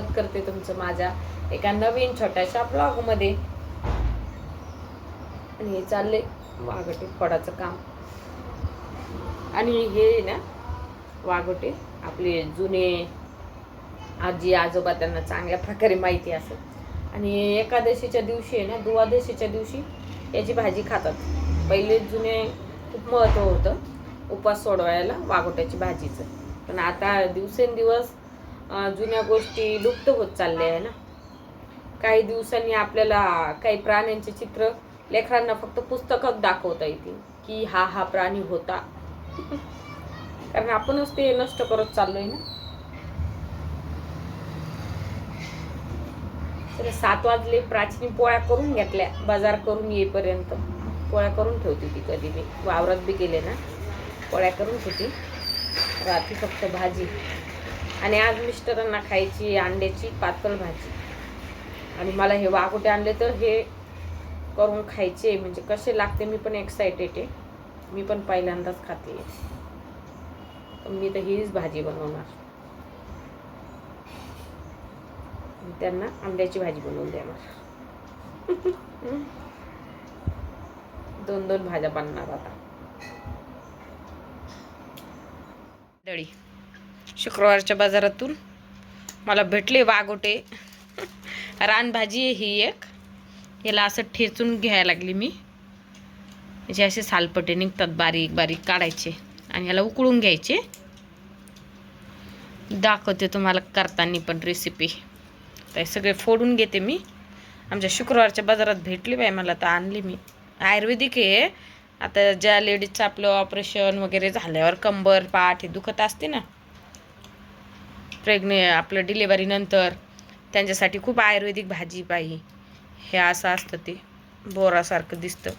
स्वागत करते तुमचं माझ्या एका नवीन छोट्याशा ब्लॉगमध्ये. आणि हे चालले वाघोटे फोडाचं काम. आणि हे ना वाघोटे आपले जुने आजी आजोबा त्यांना चांगल्या प्रकारे माहिती असत आणि एकादशीच्या दिवशी आहे ना दुवादशीच्या दिवशी याची भाजी खातात. पहिले जुने खूप महत्त्व होतं उपास सोडवायला वाघोट्याची भाजीचं. पण आता दिवसेंदिवस जुन्या गोष्टी लुप्त होत चालल्या आहे ना. काही दिवसांनी आपल्याला काही प्राण्यांचे चित्र लेकरांना फक्त पुस्तकात दाखवता येतील की हा हा प्राणी होता. कारण आपणच ते नष्ट करत चाललोय ना. तर सात वाजले प्राचीन पोळ्या करून घेतल्या बाजार करून येईपर्यंत. पोळ्या करून ठेवते ती कधी मी वावरात बी गेले ना पोळ्या करून ठेवते. रात्री फक्त भाजी. आणि आज मिस्टरांना खायची अंड्याची पातळ भाजी. आणि मला हे वाघोटे आणले तर हे करून खायचे म्हणजे कसे लागते मी पण एक्सायटेड आहे. मी पण पहिल्यांदाच खाते. मी तर हीच भाजी बनवणार. त्यांना अंड्याची भाजी बनवून देणार. दोन दोन भाज्या बनणार आता. दळी. शुक्रवारच्या बाजारातून. मला भेटले वाघोटे रानभाजी आहे ही एक. याला असं ठेचून घ्यायला लागली मी. जे असे सालपटे निघतात बारीक बारीक काढायचे आणि याला उकळून घ्यायचे. दाखवते तुम्हाला करताना पण रेसिपी तर सगळे फोडून घेते मी. आमच्या शुक्रवारच्या बाजारात भेटली बाई मला तर आणली मी. आयुर्वेदिक आहे. आता ज्या लेडीजचं आपलं ऑपरेशन वगैरे झाल्यावर कंबर पाठ हे दुखत असते ना प्रेग्ने आपलं डिलेवरीनंतर त्यांच्यासाठी खूप आयुर्वेदिक भाजी पाही हे असं असतं ते. बोरासारखं दिसतं.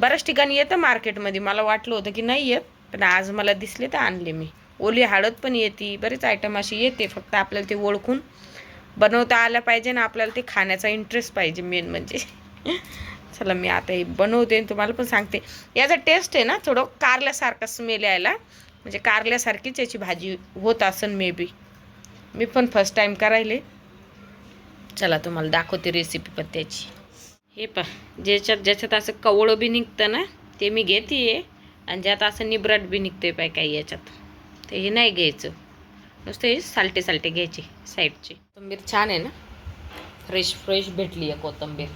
बऱ्याच ठिकाणी येतं मार्केटमध्ये मला वाटलं होतं की नाही येत पण आज मला दिसले तर आणले मी. ओली हळद पण येते. बरेच आयटम अशी येते. फक्त आपल्याला ते ओळखून बनवता आलं पाहिजे ना आपल्याला ते खाण्याचा इंटरेस्ट पाहिजे मेन म्हणजे. चला मी आता हे बनवते आणि तुम्हाला पण सांगते. याचा टेस्ट आहे ना थोडं कारल्यासारखा स्मेल यायला. म्हणजे कारल्यासारखीच याची भाजी होत असन मे बी मी पण फर्स्ट टाईम करायले. चला तुम्हाला दाखवते रेसिपी पण त्याची. हे पा ज्याच्यात ज्याच्यात असं कवळं बी निघतं ना ते मी घेते आणि ज्यात असं निबराट बी निघतंय पाय काही याच्यात. ते हे नाही घ्यायचं. नुसतं हे सालटे सालटे घ्यायचे साईडचे कोथिंबीर छान आहे ना? फ्रेश फ्रेश भेटली आहे कोथिंबीर.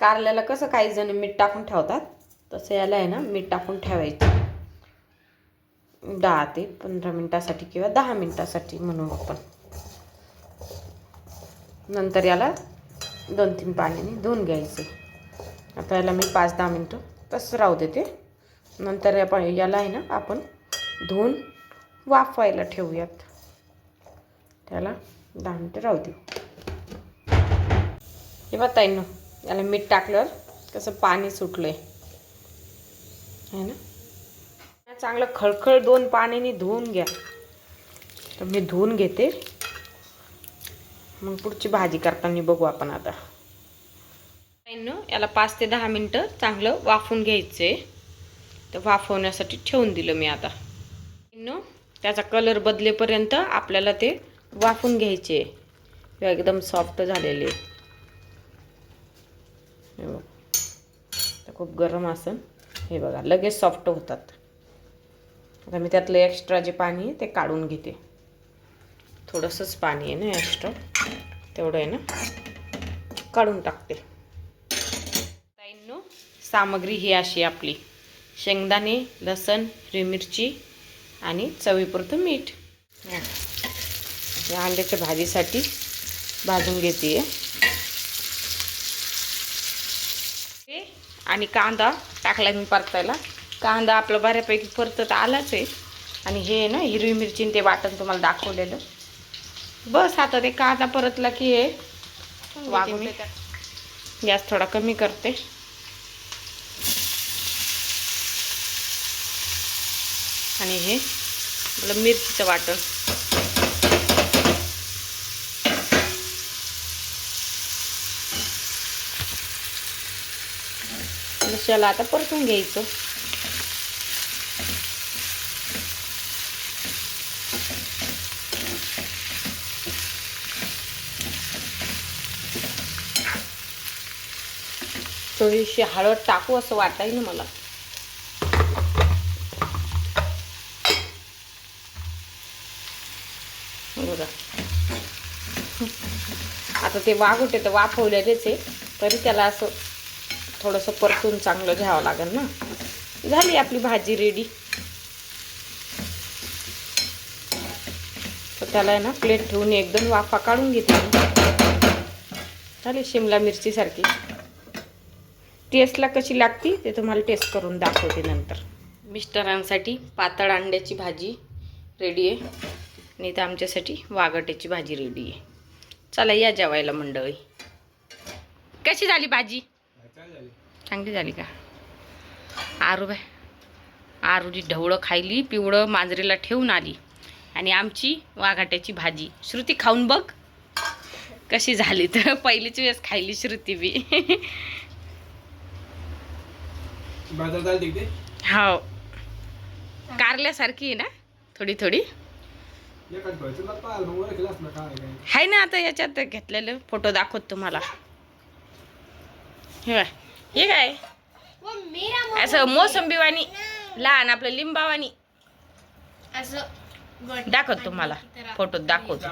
कारल्याला कसं काही जण मीठ टाकून ठेवतात तसं याला आहे ना मीठ टाकून ठेवायचं. दहा ते पंधरा मिनटासाठी किंवा दहा मिनटासाठी म्हणू आपण. नंतर याला दोन तीन पाण्याने धुवून घ्यायचे. आता याला मी पाच दहा मिनटं तसं राहू देते. नंतर आपण याला आहे ना आपण धुवून वाफवायला ठेवूयात. त्याला दहा मिनटं राहू देऊ. हे बघता याला मीठ टाकल्यावर कसं पाणी सुटलं आहे है ना? चांगलं खळखळ दोन पाण्याने धुवून घ्या. तर मी धुवून घेते. मग पुढची भाजी करताना बघू आपण आता. याला पाच ते दहा मिनटं चांगलं वाफवून घ्यायचं. आहे तर वाफवण्यासाठी ठेवून दिलं मी आता. त्याचा कलर बदलेपर्यंत आपल्याला ते वाफून घ्यायचे. एकदम सॉफ्ट झालेले. हे बघ. तर खूप गरम असेल. हे बघा लगेच सॉफ्ट होतात. आता मी त्यातलं एक्स्ट्रा जे पाणी आहे ते काढून घेते. थोडंसंच पाणी आहे ना एक्स्ट्रा तेवढं आहे ना? काढून टाकते. ताईंनो सामग्री ही अशी आपली. शेंगदाणे लसण हिरवी मिरची आणि चवीपुरतं मीठ. या. अंड्याच्या भाजीसाठी भाजून घेते. आहे आणि कांदा टाकला मी परतायला. कांदा आपला बऱ्यापैकी परतत आलाच आहे. आणि हे ना हिरवी मिरची ते वाटण तुम्हाला दाखवलेलं. बस आता ते कांदा परतला की हे वागवते गॅस थोडा कमी करते. आणि हे आपलं मिरचीचं वाटण. चला आता परतून घ्यायचं. थोडीशी हळद टाकू असं वाटाय ना मला. आता ते वाघ होते तर वाफवलेलेच आहे. तरी त्याला असं थोडंसं परतून चांगलं घ्यावं लागेल ना. झाली आपली भाजी रेडी तर त्याला आहे ना प्लेट ठेवून एकदम वाफा काढून घेते झाली शिमला मिरचीसारखी टेस्टला कशी लागती ते तुम्हाला टेस्ट करून दाखवते नंतर. मिस्टरांसाठी पातळ अंड्याची भाजी रेडी आहे. आणि तर आमच्यासाठी वागट्याची भाजी रेडी आहे. चला या जेवायला मंडळी. कशी झाली भाजी? चांगली झाली का? आरू बाय. आरूची ढवळं खायली पिवळं मांजरीला ठेवून आली. आणि आमची वाघाट्याची भाजी. श्रुती खाऊन बघ. कशी झाली तर. पहिलीच वेळेस खायली श्रुती बी. हो. कारल्यासारखी आहे ना? थोडी थोडी. आहे ना आता याच्यात घेतलेले. फोटो दाखवत तुम्हाला. हे काय? असं मोसंबीवाणी लहान आपलं लिंबावानी असं दाखवत तुम्हाला फोटोत दाखवतो.